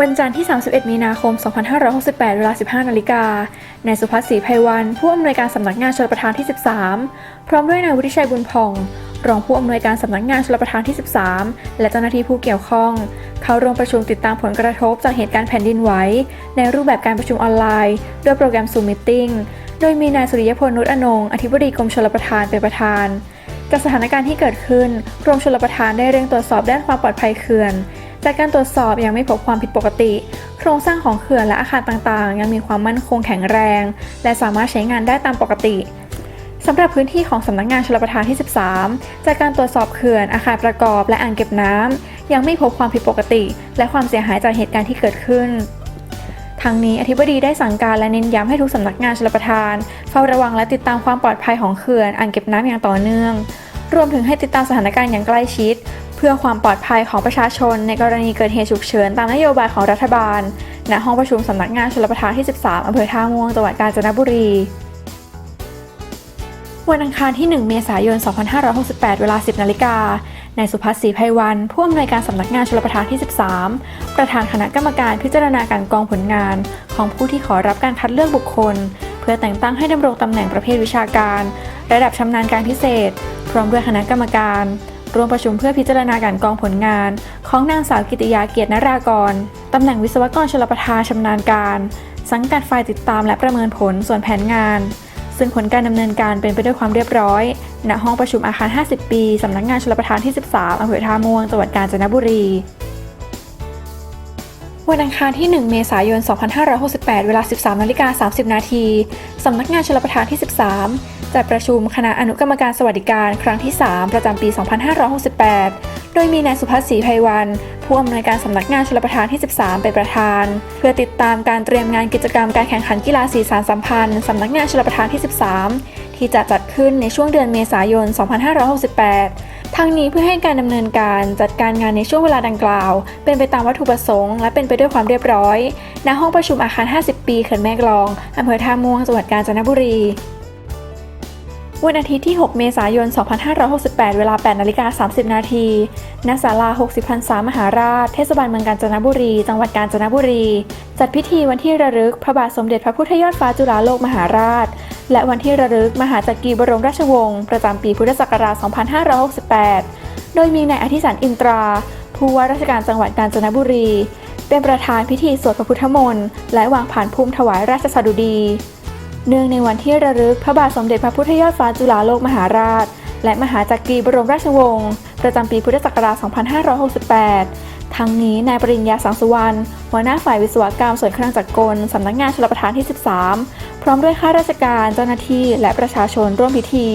วันจันทร์ที่ 31 มีนาคม 2568 เวลา 15 นาฬิกา นายสุพัฒน์ศรีไพวัน ผู้อำนวยการสำนักงานชลประทานที่ 13 พร้อมด้วยนายวุฒิชัยบุญพอง รองผู้อำนวยการสำนักงานชลประทานที่ 13 และเจ้าหน้าที่ผู้เกี่ยวข้อง เข้าร่วมประชุมติดตามผลกระทบจากเหตุการณ์แผ่นดินไหว ในรูปแบบการประชุมออนไลน์ ด้วยโปรแกรม Zoom Meeting โดยมีนายสุริยพลนุชอนงค์อธิบดีกรมชลประทานเป็นประธาน จากสถานการณ์ที่เกิดขึ้น กรมชลประทานได้เร่งตรวจสอบด้านความปลอดภัยเขื่อน จากการตรวจสอบยังไม่พบความผิดปกติ โครงสร้างของเขื่อนและอาคารต่างๆ ยังมีความมั่นคงแข็งแรง และสามารถใช้งานได้ตามปกติสำหรับพื้นที่ของสำนักงานชลประทานที่ 13 จากการตรวจสอบเขื่อนอาคารประกอบและอ่างเก็บน้ำยังไม่พบความผิดปกติ และความเสียหายจากเหตุการณ์ที่เกิดขึ้นทั้งนี้อธิบดีได้สั่งการและเน้นย้ำให้ทุกสำนักงานชลประทาน เฝ้าระวังและติดตามความปลอดภัยของเขื่อนอ่างเก็บน้ำอย่างต่อเนื่อง รวมถึงให้ติดตามสถานการณ์อย่างใกล้ชิด พื่อความปลอดภัยของประชาชนในกรณีเกิดเหตุฉุกเฉินตามนโยบายของรัฐบาล ณ ห้องประชุมสำนักงานชลประทานที่ 13 อำเภอท่าม่วง จังหวัดกาญจนบุรี วันอังคารที่ 1 เมษายน 2568 เวลา 10 นาฬิกานายสุพัฒน์ศรีไพวันผู้อำนวยการสำนักงานชลประทานที่ 13 ประธานคณะกรรมการพิจารณาการกองผลงาน ของผู้ที่ขอรับการคัดเลือกบุคคล เพื่อแต่งตั้งให้ดำรงตำแหน่งประเภทวิชาการ ระดับชำนาญการพิเศษ พร้อมด้วยคณะกรรมการ ร่วมประชุมเพื่อพิจารณาการกองผลงาน ของนางสาวกิติยาเกียรตินารากร ตำแหน่งวิศวกรชลประทานชำนาญการ สังกัดฝ่ายติดตามและประเมินผลส่วนแผนงาน ซึ่งผลการดำเนินการเป็นไปด้วยความเรียบร้อย ณ ห้องประชุมอาคาร 50 ปี สำนักงานชลประทานที่ 13อำเภอท่าม่วง จังหวัดกาญจนบุรีวันอังคารที่ 1 เมษายน 2568 เวลา 13นาฬิกา30 นาที สำนักงานชลประทานที่ 13 จัดประชุมคณะอนุกรรมการสวัสดิการครั้งที่ 3 ประจำปี 2568 โดยมีนายสุพัฒน์ศรีไพวันผู้อำนวยการสำนักงานชลประทานที่ 13 เป็นประธาน เพื่อติดตามการเตรียมงานกิจกรรมการแข่งขันกีฬาสีสารสัมพันธ์สำนักงานชลประทานที่ 13 ที่จะจัดขึ้นในช่วงเดือนเมษายน 2568 ทั้งนี้เพื่อให้การดำเนินการจัดการงานในช่วงเวลาดังกล่าว เป็นไปตามวัตถุประสงค์และเป็นไปด้วยความเรียบร้อย ณ ห้องประชุมอาคาร 50 ปีเขื่อนแม่กลองอำเภอท่าม่วงจังหวัดกาญจนบุรี วันอาทิตย์ที่ 6 เมษายน 2568 เวลา 8นาฬิกา30 นาทีณศาลา 60พรรษามหาราช เทศบาลเมืองกาญจนบุรี จังหวัดกาญจนบุรี จัดพิธีวันที่ระลึก พระบาทสมเด็จพระพุทธยอดฟ้าจุฬาโลกมหาราช และวันที่ระลึก มหาจักรีบรมราชวงศ์ ประจำปีพุทธศักราช 2568 โดยมีนายอธิสันอินตรา ผู้ว่าราชการจังหวัดกาญจนบุรี เป็นประธานพิธีสวดพระพุทธมนต์ และวางผ่านภูมิถวายราชสดุดี เนื่องในวันที่ระลึกพระบาทสมเด็จพระพุทธยอดฟ้าจุฬาโลกมหาราช และมหาจักรีบรมราชวงศ์ประจำปีพุทธศักราช 2568 ทั้งนี้นายปริญญาสังสุวรรณหัวหน้าฝ่ายวิศวกรรมส่วนเครื่องจักรกลสำนักงานชลประทานที่ 13 พร้อมด้วยข้าราชการเจ้าหน้าที่และประชาชนร่วมพิธี